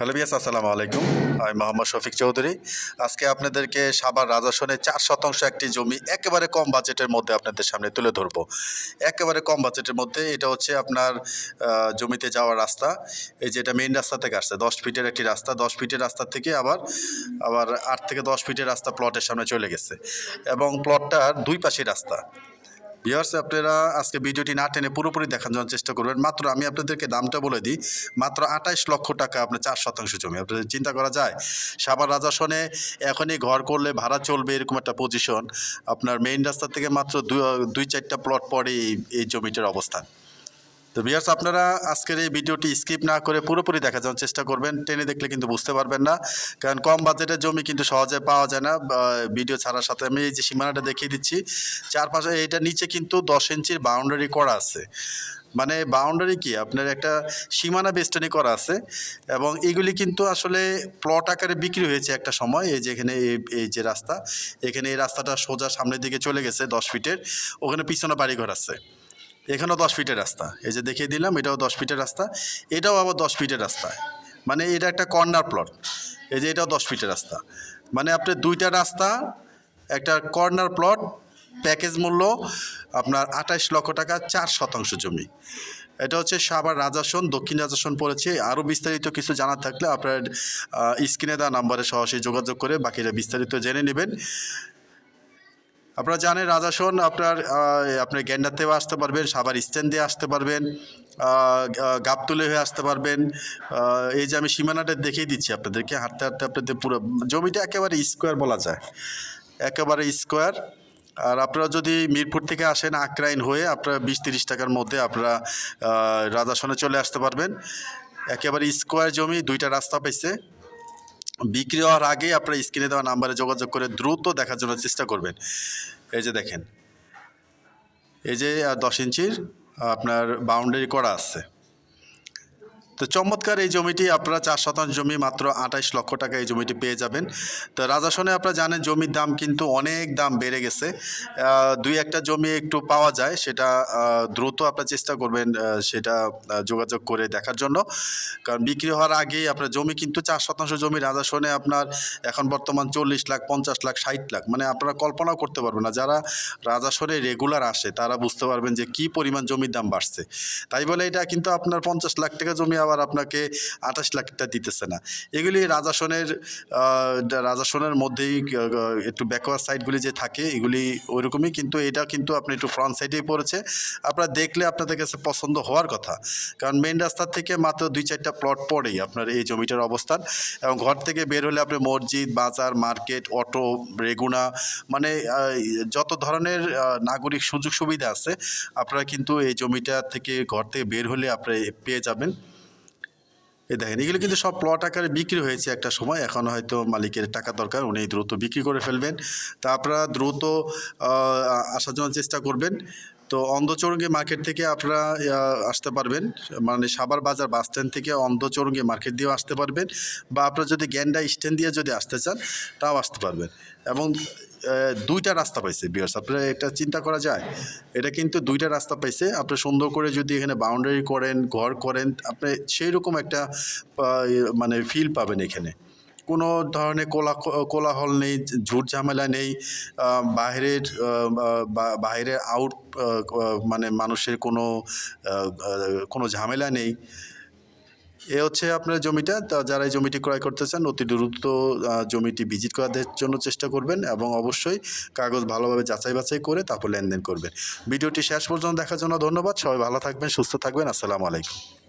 Hello বিয়াস, আসসালামু আলাইকুম। আমি মোহাম্মদ শফিক চৌধুরী। আজকে আপনাদেরকে সাবার রাজাসনে চার শতাংশ একটি জমি একেবারে কম বাজেটের মধ্যে আপনাদের সামনে তুলে ধরবো। একেবারে কম বাজেটের মধ্যে এটা হচ্ছে আপনার জমিতে যাওয়ার রাস্তা। এই যেটা মেইন রাস্তা থেকে আসছে, দশ ফিটের একটি রাস্তা। দশ ফিটের রাস্তা থেকে আবার আবার আট থেকে দশ ফিটের রাস্তা প্লটের সামনে চলে গেছে। এবং প্লটটার দুই পাশে রাস্তা। ভিউয়ার্স আপনারা আজকে ভিডিওটি না টেনে পুরোপুরি দেখার জন্য চেষ্টা করবেন। মাত্র আমি আপনাদেরকে দামটা বলে দিই, মাত্র আঠাইশ লক্ষ টাকা আপনার চার শতাংশ জমি। আপনাদের চিন্তা করা যায় সাবার রাজাসনে এখনই ঘর করলে ভাড়া চলবে এরকম একটা পজিশন আপনার মেইন রাস্তা থেকে মাত্র দুই চারটা প্লট পরে এই জমিটার অবস্থান। তো ভিউয়ার্স আপনারা আজকের এই ভিডিওটি স্কিপ না করে পুরোপুরি দেখার জন্য চেষ্টা করবেন। টেনে দেখলে কিন্তু বুঝতে পারবেন না। কারণ কম বাজেটের জমি কিন্তু সহজে পাওয়া যায় না। ভিডিও ছাড়ার সাথে আমি এই যে সীমানাটা দেখিয়ে দিচ্ছি, চারপাশে এটা নিচে কিন্তু দশ ইঞ্চির বাউন্ডারি করা আছে। মানে বাউন্ডারি কি? আপনার একটা সীমানা বেষ্টনী করা আছে এবং এগুলি কিন্তু আসলে প্লট আকারে বিক্রি হয়েছে একটা সময়। এই যে এখানে এই যে রাস্তা, এখানে এই রাস্তাটা সোজা সামনের দিকে চলে গেছে দশ ফিটের ওখানে পিছনে বাড়িঘর আছে। এখানেও দশ ফিটের রাস্তা। এই যে দেখিয়ে দিলাম, এটাও দশ ফিটের রাস্তা, এটাও আবার দশ ফিটের রাস্তা। মানে এটা একটা কর্নার প্লট। এই যে এটাও দশ ফিটের রাস্তা। মানে আপনি দুইটা রাস্তা, একটা কর্নার প্লট, প্যাকেজ মূল্য আপনার আঠাইশ লক্ষ টাকা, চার শতাংশ জমি। এটা হচ্ছে সাভার রাজাসন, দক্ষিণ রাজাসন পড়েছে। আরও বিস্তারিত কিছু জানার থাকলে আপনার স্ক্রিনে দেওয়া নাম্বারে সরাসরি যোগাযোগ করে বাকিটা বিস্তারিত জেনে নেবেন। আপনারা জানেন রাজাসন আপনার আপনার গ্যান্ডাতেও আসতে পারবেন সাবার স্ট্যান্ড দিয়ে আসতে পারবেন আহ, গাবতুলে হয়ে আসতে পারবেন। এই যে আমি সীমানাটা দেখিয়ে দিচ্ছি আপনাদেরকে হাঁটতে হাঁটতে আপনাদের পুরো জমিটা একেবারে স্কোয়ার বলা যায়। একেবারে স্কোয়ার। আর আপনারা যদি মিরপুর থেকে আসেন আক্রাইন হয়ে আপনারা বিশ তিরিশ টাকার মধ্যে আপনারা রাজাসনে চলে আসতে পারবেন। একেবারে স্কোয়ার জমি দুইটা রাস্তা পাইছে বিক্রি হওয়ার আগে আপনারা স্ক্রিনে দেওয়া নাম্বারে যোগাযোগ করে দ্রুত দেখার জন্য চেষ্টা করবেন। এই যে দেখেন, এই যে দশ ইঞ্চির আপনার বাউন্ডারি করা আছে। তো চমৎকার এই জমিটি, আপনারা চার শতাংশ জমি মাত্র আঠাইশ লক্ষ টাকা এই জমিটি পেয়ে যাবেন। তো রাজাসনে আপনারা জানেন জমির দাম কিন্তু অনেক দাম বেড়ে গেছে। দুই একটা জমি একটু পাওয়া যায়, সেটা দ্রুত আপনারা চেষ্টা করবেন সেটা যোগাযোগ করে দেখার জন্য। কারণ বিক্রি হওয়ার আগেই আপনার জমি কিন্তু চার শতাংশ জমি রাজাসনে আপনার এখন বর্তমান চল্লিশ লাখ, পঞ্চাশ লাখ, ষাট লাখ মানে আপনারা কল্পনাও করতে পারবেন না। যারা রাজাসনে রেগুলার আসে, তারা বুঝতে পারবেন যে কি পরিমাণ জমির দাম বাড়ছে। তাই বলে এটা কিন্তু আপনার পঞ্চাশ লাখ টাকা জমি আবার আপনাকে আঠাশ লাখ টাকা দিতেছে না। এগুলি রাজাসনের রাজাসনের মধ্যেই একটু ব্যাকওয়ার্ড সাইডগুলি যে থাকে, এগুলি ওইরকমই কিন্তু এটা কিন্তু আপনি একটু ফ্রন্ট সাইডেই পড়েছে। আপনারা দেখলে আপনাদের কাছে পছন্দ হওয়ার কথা। কারণ মেন রাস্তা থেকে মাত্র দুই চারটা প্লট পরেই আপনার এই জমিটার অবস্থান। এবং ঘর থেকে বের হলে আপনি মসজিদ, বাজার, মার্কেট, অটো, রেগুনা মানে যত ধরনের নাগরিক সুযোগ সুবিধা আছে, আপনারা কিন্তু এই জমিটা থেকে ঘর থেকে বের হলে আপনারা পেয়ে যাবেন। এই দেখেন, এগুলো কিন্তু সব প্লট আকারে বিক্রি হয়েছে একটা সময়। এখন হয়তো মালিকের টাকা দরকার, উনি দ্রুত বিক্রি করে ফেলবেন। তা আপনারা দ্রুত আসার জন্য চেষ্টা করবেন। তো অন্ধচৌরঙ্গি মার্কেট থেকে আপনারা আসতে পারবেন। মানে সাবার বাজার বাস স্ট্যান্ড থেকে অন্ধচৌরঙ্গি মার্কেট দিয়েও আসতে পারবেন বা আপনারা যদি গ্যান্ডা স্ট্যান্ড দিয়ে যদি আসতে চান, তাও আসতে পারবেন। এবং দুইটা রাস্তা পাইছে বিয়ার্স আপনারা এটা চিন্তা করা যায়, এটা কিন্তু দুইটা রাস্তা পাইছে। আপনি সুন্দর করে যদি এখানে বাউন্ডারি করেন, ঘর করেন, আপনি সেই রকম একটা মানে ফিল পাবেন এখানে। কোনো ধরনের কোলা, কোলাহল নেই, ঝুট ঝামেলা নেই বাইরের বাইরের আউট মানে মানুষের কোনো কোনো ঝামেলা নেই। এ হচ্ছে আপনার জমিটা যারা এই জমিটি ক্রয় করতে চান, অতি দ্রুত জমিটি ভিজিট করার জন্য চেষ্টা করবেন এবং অবশ্যই কাগজ ভালোভাবে যাচাই বাছাই করে তারপর লেনদেন করবেন। ভিডিওটি শেষ পর্যন্ত দেখার জন্য ধন্যবাদ। সবাই ভালো থাকবেন, সুস্থ থাকবেন। আসসালামু আলাইকুম।